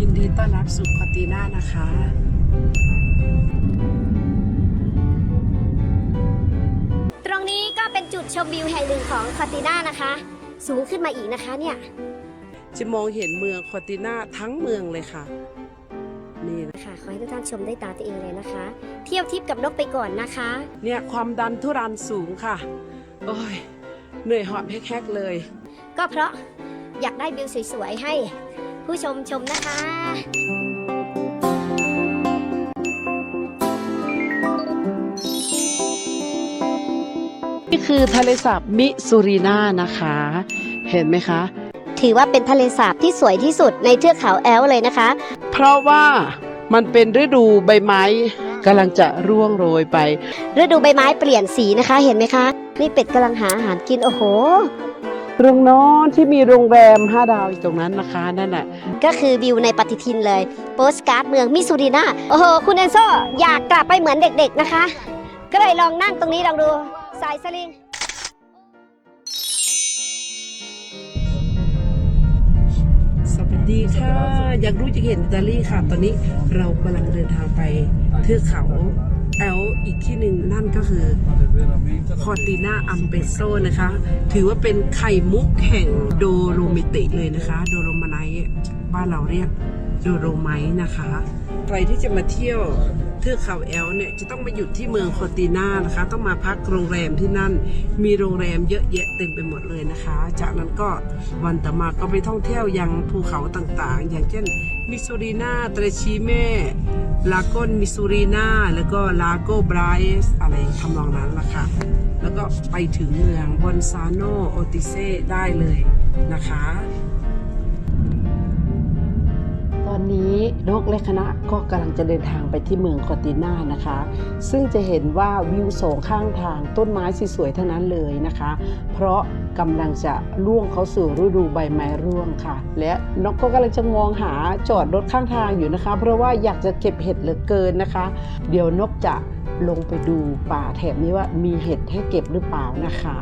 ยินดีต้อนรับสู่คอตีน่านะคะตรงนี้ก็เป็นจุดชมวิวแห่งหนึ่งของคาติน่านะคะ สูงขึ้นมาอีกนะคะเนี่ย จะมองเห็นเมืองคอติน่าทั้งเมืองเลยค่ะ นี่นะค่ะขอให้ทุกท่านชมได้ตาตัวเองเลยนะคะ เที่ยวทิปกับนกไปก่อนนะคะ เนี่ยความดันทุรันสูงค่ะ โอ้ย เหนื่อยหอบแฮกๆเลย ก็เพราะอยากได้วิวสวยๆให้ ผู้ชมชมนะคะ นี่คือทะเลสาบมิสซูรีนานะคะ เห็นไหมคะ ถือว่าเป็นทะเลสาบที่สวยที่สุดในเทือกเขาแอลป์เลยนะคะ เพราะว่ามันเป็นฤดูใบไม้กำลังจะร่วงโรยไป ฤดูใบไม้เปลี่ยนสีนะคะ เห็นไหมคะ นี่เป็ดกำลังหาอาหารกินโอ้โห โรงนอนที่มีโรงแรม5ดาวอยู่ตรงนั้นนะคะนั่นน่ะก็คือวิวในปฏิทินเลยโปสการ์ดเมืองมิสซูรีนาโอ้โห คุณแอนโซอยากกลับไปเหมือนเด็กๆนะคะ ก็เลยลองนั่งตรงนี้ลองดูสายสลิงสวัสดีค่ะ อยากรู้จะเห็นอิตาลีค่ะ ตอนนี้เรากำลังเดินทางไปเทือกเขา แอลอีกที่หนึ่งนั่นก็คือคอติน่าอัมเปโซนะคะ ถือว่าเป็นไข่มุกแห่งโดโรมิติเลยนะคะ โดโรมาไนบ้านเราเรียกโดโรไมนะคะ ใครที่จะมาเที่ยวเทือกเขาแอลเนี่ยจะต้องมาหยุดที่เมืองคอติน่านะคะ ต้องมาพักโรงแรมที่นั่น มีโรงแรมเยอะแยะเต็มไปหมดเลยนะคะ จากนั้นก็วันต่อมาก็ไปท่องเที่ยวยังภูเขาต่างๆ อย่างเช่น มิสซูรีนาเตรชีเม่ลาโกนมิสซูรีนาแล้วก็ลาโกบรายส์อะไรทำนองนั้นละค่ะ แล้วก็ไปถึงเมืองบอนซาโนโอติเซได้เลยนะคะ อนนี้นกและคณะก็กำลังจะเดินทางไปที่เมืองคอติน่านะคะ ซึ่งจะเห็นว่าวิวสองข้างทางต้นไม้สวยๆทั้งนั้นเลยนะคะ เพราะกำลังจะล่วงเข้าสู่ฤดูใบไม้ร่วงค่ะ และนกก็กำลังจะมองหาจอดรถข้างทางอยู่นะคะ เพราะว่าอยากจะเก็บเห็ดเหลือเกินนะคะ เดี๋ยวนกจะ ลงไปดูป่าแถบนี้ว่ามีเห็ดให้เก็บหรือเปล่านะคะ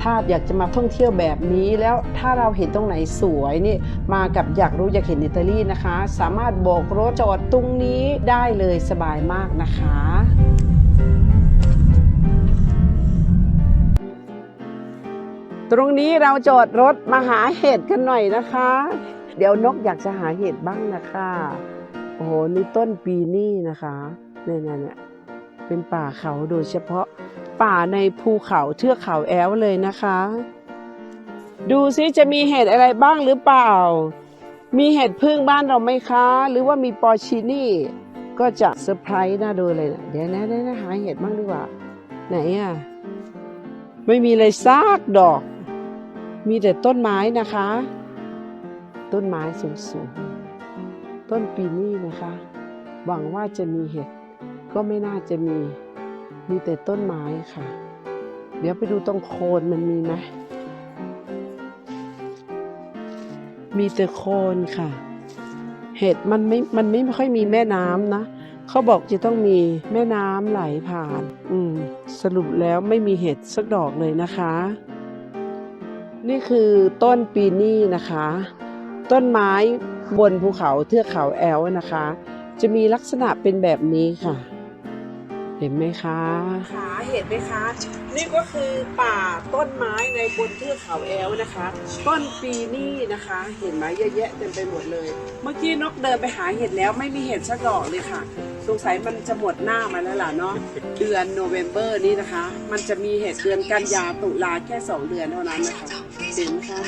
ถ้าอยากจะมาท่องเที่ยวแบบนี้แล้วถ้าเราเห็นตรงไหนสวยนี่มากับอยากรู้อยากเห็นอิตาลีนะคะ สามารถบอกรถจอดตรงนี้ได้เลยสบายมากนะคะตรงนี้เราจอดรถมาหาเห็ดกันหน่อยนะคะ เดี๋ยวนกอยากจะหาเห็ดบ้างนะคะ โอ้โหนี่ต้นปีนี่นะคะเนี่ยเนี่ย เป็นป่าเขาโดยเฉพาะป่าในภูเขาเทือกเขาแอลเลยนะคะ ดูซิจะมีเห็ดอะไรบ้างหรือเปล่า มีเห็ดพึ่งบ้านเราไหมคะ หรือว่ามีปอชินี่ ก็จะเซอร์ไพรส์น่าดูเลยนะเดี๋ยวนะเดี๋ยวนะหาเห็ดบ้างดีกว่า ไหนอะไม่มีเลยซากดอก มีแต่ต้นไม้นะคะ ต้นไม้สูงๆต้นปีนี่นะคะ หวังว่าจะมีเห็ด ก็ไม่น่าจะมี มีแต่ต้นไม้ค่ะ เดี๋ยวไปดูตรงโคนมันมีไหมมีแต่โคนค่ะ เห็ดมันไม่ มันไม่ค่อยมีแม่น้ำนะ เขาบอกจะต้องมีแม่น้ำไหลผ่าน อืม สรุปแล้วไม่มีเห็ดสักดอกเลยนะคะ นี่คือต้นปีนี่นะคะ ต้นไม้บนภูเขาเทือกเขาแอลนะคะ จะมีลักษณะเป็นแบบนี้ค่ะ เห็นไหมคะขาเห็นไหมคะ นี่ก็คือป่าต้นไม้ในบนเทือกเขาแอลนะคะ ต้นปีนี่นะคะ เห็นไหมเยอะแยะเต็มไปหมดเลย เมื่อกี้นกเดินไปหาเห็ดแล้วไม่มีเห็ดสักดอกเลยค่ะ สงสัยมันจะหมดหน้ามาแล้วล่ะเนาะเดือนโนเวมเบอร์นี้นะคะ มันจะมีเห็ดเดือนกันยาตุลาแค่สองเดือนเท่านั้นนะคะเห็นไหมคะ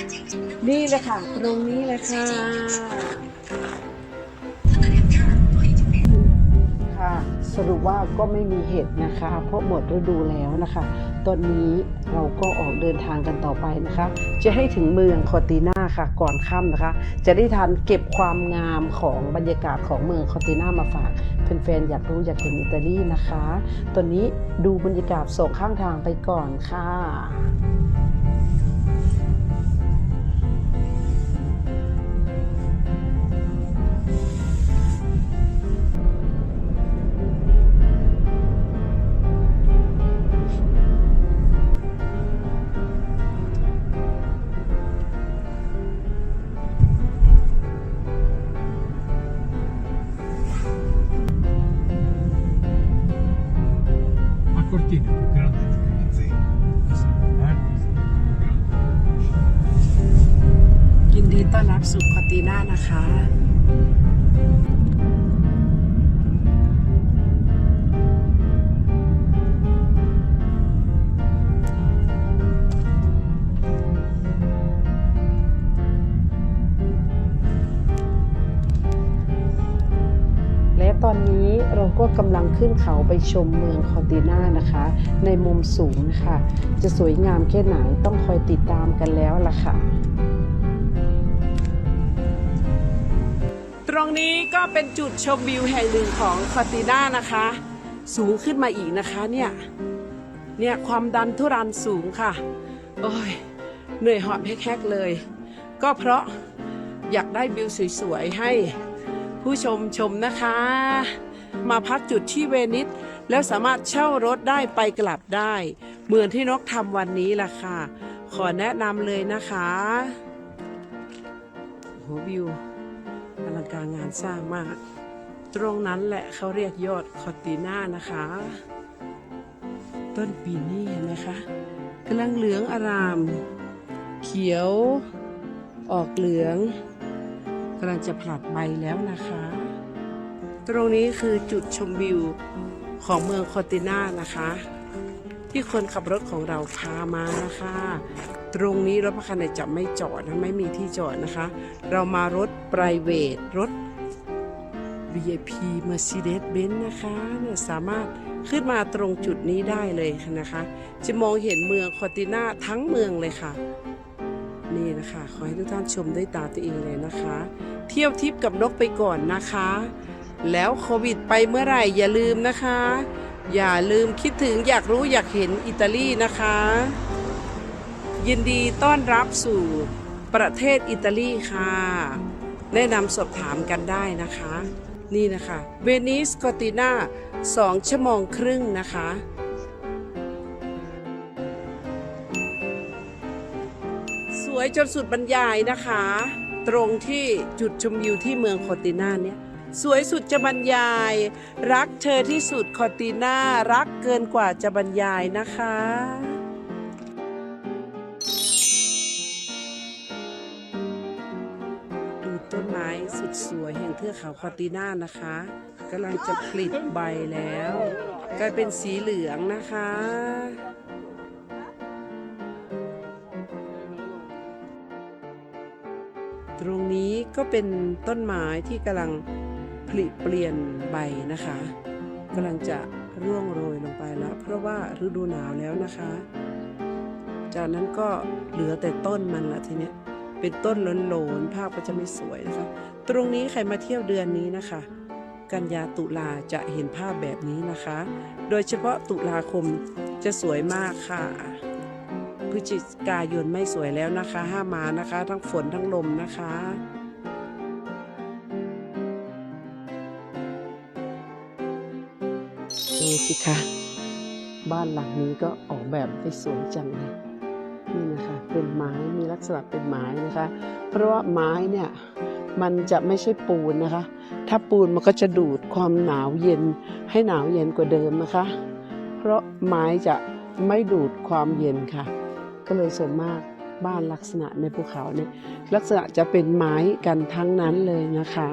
นี่เลยค่ะตรงนี้เลยค่ะ สรุปว่าก็ไม่มีเห็ดนะคะเพราะหมดฤดูแล้วนะคะ ตอนนี้เราก็ออกเดินทางกันต่อไปนะคะ จะให้ถึงเมืองคอติน่าค่ะก่อนค่ำนะคะ จะได้ทันเก็บความงามของบรรยากาศของเมืองคอติน่ามาฝากแฟนๆอยากรู้อยากเห็นอิตาลีนะคะ ตอนนี้ดูบรรยากาศสองข้างทางไปก่อนค่ะ และตอนนี้เราก็กำลังขึ้นเขาไปชมเมืองคอนติน่านะคะ ในมุมสูงะค่ะจะสวยงามแค่ไหนต้องคอยติดตามกันแล้วล่ะค่ะ ตรงนี้ก็เป็นจุดชมวิวแห่งหนึ่งของคอติน่านะคะ สูงขึ้นมาอีกนะคะเนี่ยเนี่ยความดันทุรันสูงค่ะ โอ้ยเหนื่อยหอบแฮกๆเลย ก็เพราะอยากได้วิวสวยๆให้ผู้ชมชมนะคะ มาพักจุดที่เวนิสแล้วสามารถเช่ารถได้ไปกลับได้ เหมือนที่นกทำวันนี้ล่ะค่ะ ขอแนะนำเลยนะคะโอ้โหวิว การงานสร้างมาก ตรงนั้นแหละเขาเรียกยอดคอติน่านะคะ ต้นปีนี่เห็นไหมคะกำลังเหลืองอาราม เขียว ออกเหลืองกำลังจะผลัดใบแล้วนะคะ ตรงนี้คือจุดชมวิวของเมืองคอติน่านะคะ ที่คนขับรถของเราพามานะคะ ตรงนี้รถคันไหนจะไม่จอดนะไม่มีที่จอดนะคะ เรามารถ p r i v a t รถ VIP Mercedes-Benz นะคะเนี่ยสามารถขึ้นมาตรงจุดนี้ได้เลยนะคะ จะมองเห็นเมืองคอติน่าทั้งเมืองเลยค่ะ นี่นะคะ ขอให้ทุกท่านชมด้วยตาตัวเองเลยนะคะ เที่ยวทิปกับนกไปก่อนนะคะ แล้วโควิดไปเมื่อไหร่อย่าลืมนะคะ อย่าลืมคิดถึงอยากรู้อยากเห็นอิตาลีนะคะ ยินดีต้อนรับสู่ประเทศอิตาลีค่ะ แนะนำสอบถามกันได้นะคะ นี่นะคะเวนิสกอติน่า2ชั่วโมงครึ่งนะคะสวยจนสุดบรรยายนะคะ ตรงที่จุดชมวิวที่เมืองคอติน่าเนี่ยสวยสุดจะบรรยาย รักเธอที่สุดคอติน่ารักเกินกว่าจะบรรยายนะคะ ต้นไม้สุดสวยแห่งเทือกเขาคอติน่านะคะกำลังจะผลิใบแล้วกลายเป็นสีเหลืองนะคะตรงนี้ก็เป็นต้นไม้ที่กำลังผลิเปลี่ยนใบนะคะกำลังจะร่วงโรยลงไปแล้ว เพราะว่าฤดูหนาวแล้วนะคะ จากนั้นก็เหลือแต่ต้นมันละทีเนี้ย เป็นต้นโลนๆภาพก็จะไม่สวยนะคะ ตรงนี้ใครมาเที่ยวเดือนนี้นะคะ กันยาตุลาจะเห็นภาพแบบนี้นะคะ โดยเฉพาะตุลาคมจะสวยมากค่ะพฤศจิกายนไม่สวยแล้วนะคะ ห้ามมานะคะ ทั้งฝนทั้งลมนะคะดูสิคะบ้านหลังนี้ก็ออกแบบได้สวยจังเลย นี่นะคะเป็นไม้มีลักษณะเป็นไม้นะคะ เพราะว่าไม้เนี่ยมันจะไม่ใช่ปูนนะคะ ถ้าปูนมันก็จะดูดความหนาวเย็นให้หนาวเย็นกว่าเดิมนะคะ เพราะไม้จะไม่ดูดความเย็นค่ะ ก็เลยส่วนมากบ้านลักษณะในภูเขาเนี่ยลักษณะจะเป็นไม้กันทั้งนั้นเลยนะคะ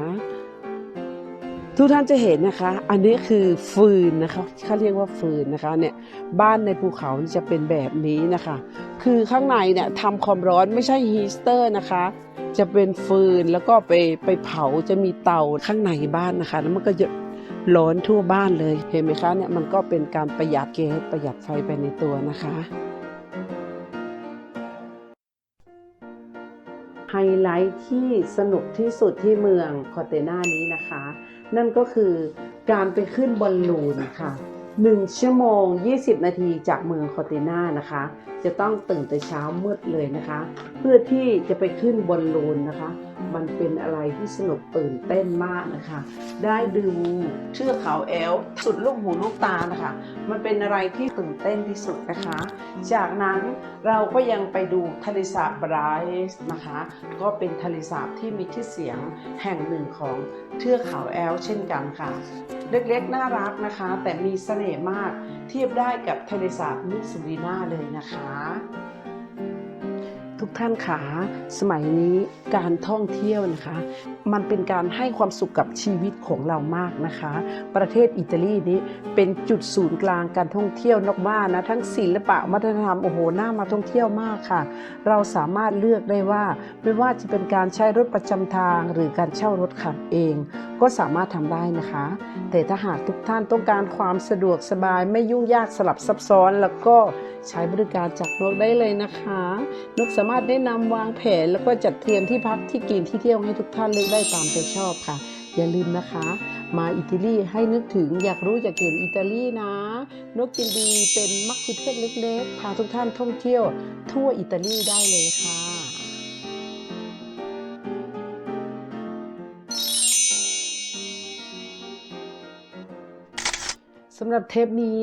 ทุกท่านจะเห็นนะคะ อันนี้คือฟืนนะคะเขาเรียกว่าฟืนนะคะเนี่ยบ้านในภูเขาจะเป็นแบบนี้นะคะ คือข้างในเนี่ยทำความร้อนไม่ใช่ฮีสเตอร์นะคะ จะเป็นฟืนแล้วก็ไปไปเผาจะมีเตาข้างในบ้านนะคะแล้วมันก็จะร้อนทั่วบ้านเลยเห็นไหมคะเนี่ยมันก็เป็นการประหยัดแก๊สประหยัดไฟไปในตัวนะคะ ไฮไลท์ที่สนุกที่สุดที่เมืองคอเตนานี้นะคะ นั่นก็คือการไปขึ้นบอลลูนค่ะ1ชั่วโมง 20 นาทีจากเมืองคอเตนานะคะ จะต้องตื่นแต่เช้ามืดเลยนะคะ เพื่อที่จะไปขึ้นบอลลูนนะคะ มันเป็นอะไรที่สนุกตื่นเต้นมากนะคะ ได้ดูเทือกเขาแอลสุดลูกหูลูกตานะคะ มันเป็นอะไรที่ตื่นเต้นที่สุดนะคะ จากนั้นเราก็ยังไปดูทะเลสาบไบรส์นะคะ ก็เป็นทะเลสาบที่มีชื่อเสียงแห่งหนึ่งของเทือกเขาแอลเช่นกันค่ะเล็กๆ น่ารักนะคะ แต่มีเสน่ห์มากเทียบได้กับทะเลสาบมิสซูรินาเลยนะคะ ทุกท่านขาสมัยนี้การท่องเที่ยวนะคะ มันเป็นการให้ความสุขกับชีวิตของเรามากนะคะ ประเทศอิตาลีนี้เป็นจุดศูนย์กลางการท่องเที่ยวนอกบ้านนะทั้งศิลปะวัฒนธรรมโอ้โหน่ามาท่องเที่ยวมากค่ะ เราสามารถเลือกได้ว่าไม่ว่าจะเป็นการใช้รถประจำทางหรือการเช่ารถขับเอง ก็สามารถทำได้นะคะ แต่ถ้าหากทุกท่านต้องการความสะดวกสบายไม่ยุ่งยากสลับซับซ้อน แล้วก็ใช้บริการจากนกได้เลยนะคะนกสามารถแนะนำวางแผน แล้วก็จัดเตรียมที่พักที่กินที่เที่ยวให้ทุกท่านเลือกได้ตามใจชอบค่ะ อย่าลืมนะคะ มาอิตาลีให้นึกถึงอยากรู้อยากเห็นอิตาลีนะนกกินดีเป็นมักคุเทศก์เล็กๆพาทุกท่านท่องเที่ยว ทั่วอิตาลีได้เลยค่ะ สำหรับเทปนี้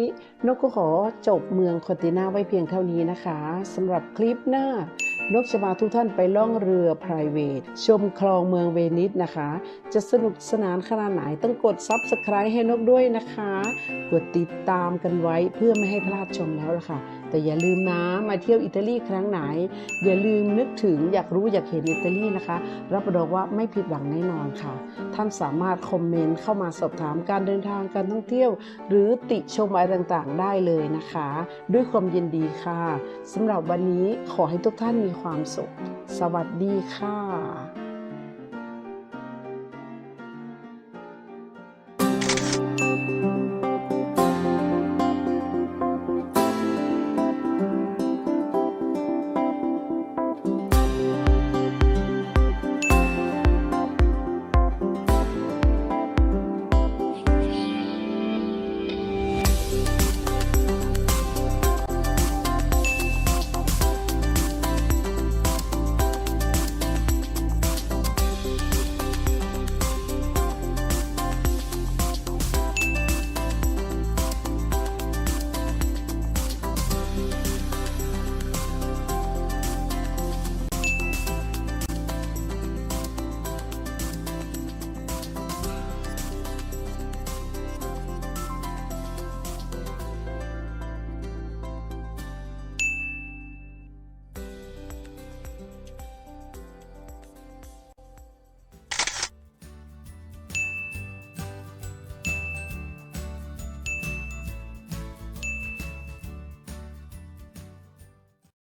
นกก็ขอจบเมืองคอนติน่าไว้เพียงเท่านี้นะคะสำหรับคลิปหน้านกจะพาทุกท่านไปล่องเรือ p r i v a t ชมคลองเมืองเวนิสนะคะจะสนุกสนานขนาดไหนต้องกด Subscribe ให้นกด้วยนะคะ กดติดตามกันไว้เพื่อไม่ให้พลาดชมแล้วล่ะค่ะ แต่อย่าลืมนะมาเที่ยวอิตาลีครั้งไหน อย่าลืมนึกถึงอยากรู้อยากเห็นอิตาลีนะคะ รับรองว่าไม่ผิดหวังแน่นอนค่ะ ท่านสามารถคอมเมนต์เข้ามาสอบถามการเดินทางการท่องเที่ยว หรือติชมอะไรต่างๆ ได้เลยนะคะ ด้วยความยินดีค่ะสำหรับวันนี้ขอให้ทุกท่านมีความสุข สวัสดีค่ะ